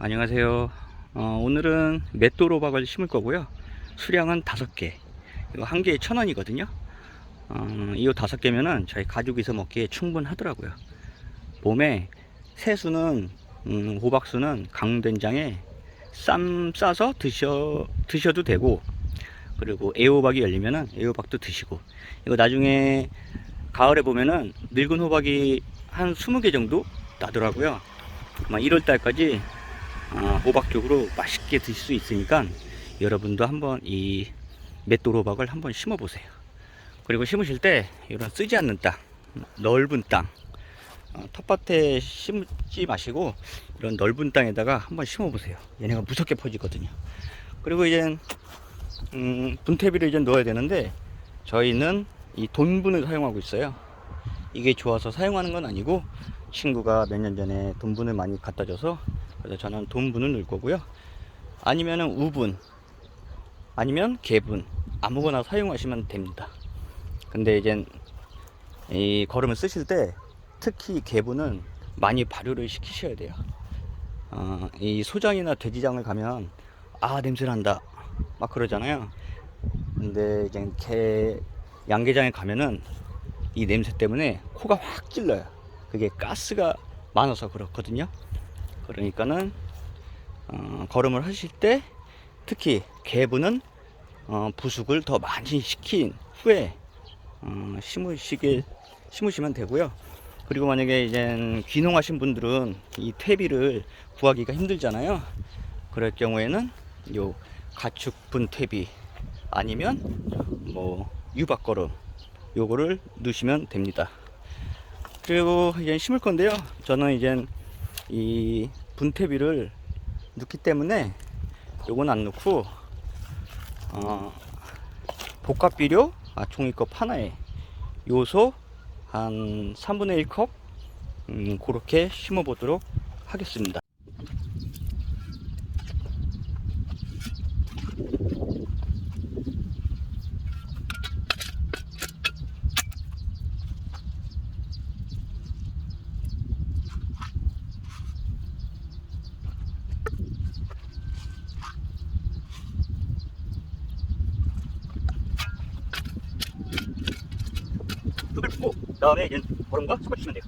안녕하세요. 어, 오늘은 맷도로박을 심을 거고요. 수량은 다섯 개. 이거 한 개에 천 원이거든요. 어, 이거 다섯 개면은 저희 가족이서 먹기에 충분하더라고요. 봄에 새수는 음, 호박수는 강된장에 쌈 싸서 드셔 드셔도 되고 그리고 애호박이 열리면은 애호박도 드시고 이거 나중에 가을에 보면은 늙은 호박이 한 20개 정도 나더라고요. 아마 1월 달까지 어, 호박 쪽으로 맛있게 드실 수 있으니까 여러분도 한번 이 맷돌 호박을 한번 심어 보세요. 그리고 심으실 때 이런 쓰지 않는 땅, 넓은 땅, 어, 텃밭에 심지 마시고 이런 넓은 땅에다가 한번 심어 보세요. 얘네가 무섭게 퍼지거든요. 그리고 이제 음, 분태비를 이제 넣어야 되는데 저희는 이 돈분을 사용하고 있어요. 이게 좋아서 사용하는 건 아니고 친구가 몇 년 전에 돈분을 많이 갖다 줘서 그래서 저는 돈분을 넣을 거고요. 아니면은 우분, 아니면 개분, 아무거나 사용하시면 됩니다. 근데 이제 이 거름을 쓰실 때 특히 개분은 많이 발효를 시키셔야 돼요. 어, 이 소장이나 돼지장을 가면 아 냄새 난다 막 그러잖아요. 근데 이제 개 양계장에 가면은 이 냄새 때문에 코가 확 찔러요. 그게 가스가 많아서 그렇거든요. 그러니까는 어, 걸음을 하실 때 특히 개분은 어, 부숙을 더 많이 시킨 후에 어, 심으시길 심으시면 되고요. 그리고 만약에 이제 귀농하신 분들은 이 퇴비를 구하기가 힘들잖아요. 그럴 경우에는 요 가축분 퇴비 아니면 뭐 유박거름 요거를 넣으시면 됩니다. 그리고 이제 심을 건데요. 저는 이제 이 분태비를 넣기 때문에 요건 안 넣고 어, 복합비료 아, 종이컵 하나에 요소 한 3분의 1컵 음, 그렇게 심어 보도록 하겠습니다. 흙을 붓고 그 다음에 이제 얼음과 섞어주시면 돼요.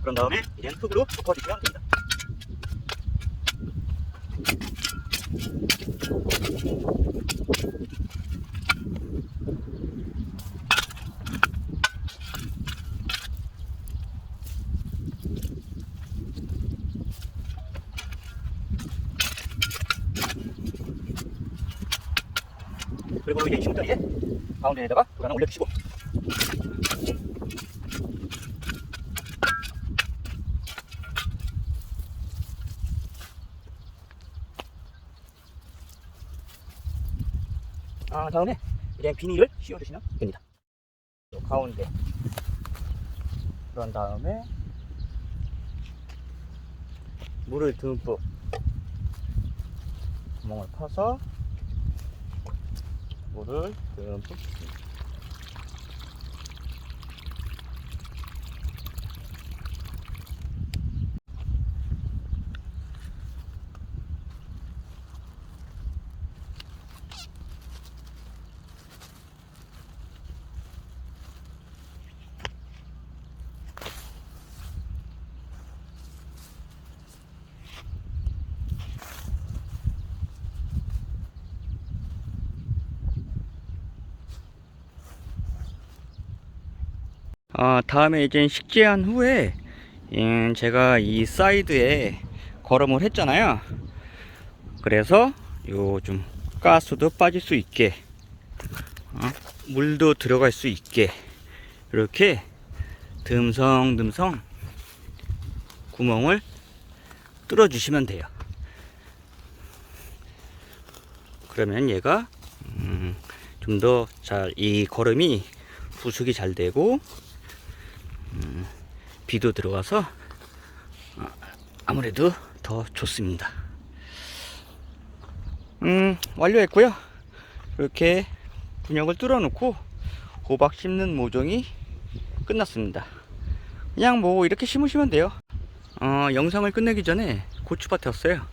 그런 다음에 이제 흙으로 덮어주시면 됩니다. 그리고 이제 심자리에 가운데에다가 물 하나 올려주시고. 아 다음에 이제 비닐을 씌워주시면 됩니다. 요 가운데. 그런 다음에 물을 듬뿍 구멍을 파서 물을 듬뿍 아, 다음에 이제 식재한 후에 음, 제가 이 사이드에 걸음을 했잖아요. 그래서 요 좀 가스도 빠질 수 있게 어, 물도 들어갈 수 있게 이렇게 듬성듬성 구멍을 뚫어 주시면 돼요. 그러면 얘가 음, 좀더 잘 이 거름이 부숙이 잘 되고 음, 비도 들어가서 어, 아무래도 더 좋습니다. 음, 완료했고요. 이렇게 분역을 뚫어 놓고 호박 심는 모종이 끝났습니다. 그냥 뭐 이렇게 심으시면 돼요. 어, 영상을 끝내기 전에 고추밭에 왔어요.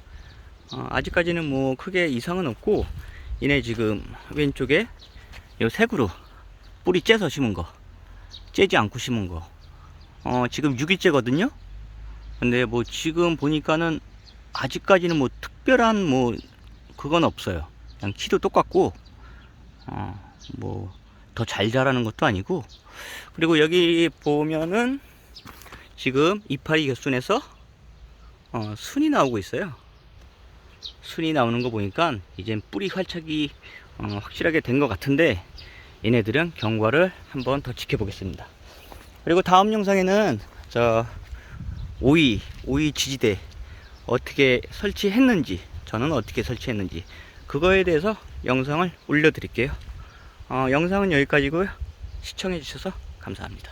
어, 아직까지는 뭐 크게 이상은 없고 얘네 지금 왼쪽에 요 색으로 뿌리 째서 심은 거 째지 않고 심은 거 어, 지금 6일째거든요? 근데 뭐 지금 보니까는 아직까지는 뭐 특별한 뭐 그건 없어요. 그냥 키도 똑같고 어, 뭐더 잘 자라는 것도 아니고. 그리고 여기 보면은 지금 이파리 개순에서 어, 순이 나오고 있어요. 순이 나오는 거 보니까 이젠 뿌리 활착이 어, 확실하게 된 것 같은데 얘네들은 경과를 한번 더 지켜보겠습니다. 그리고 다음 영상에는 저 오이 오이 지지대 어떻게 설치했는지 저는 어떻게 설치했는지 그거에 대해서 영상을 올려드릴게요. 어, 영상은 여기까지고요. 시청해 주셔서 감사합니다.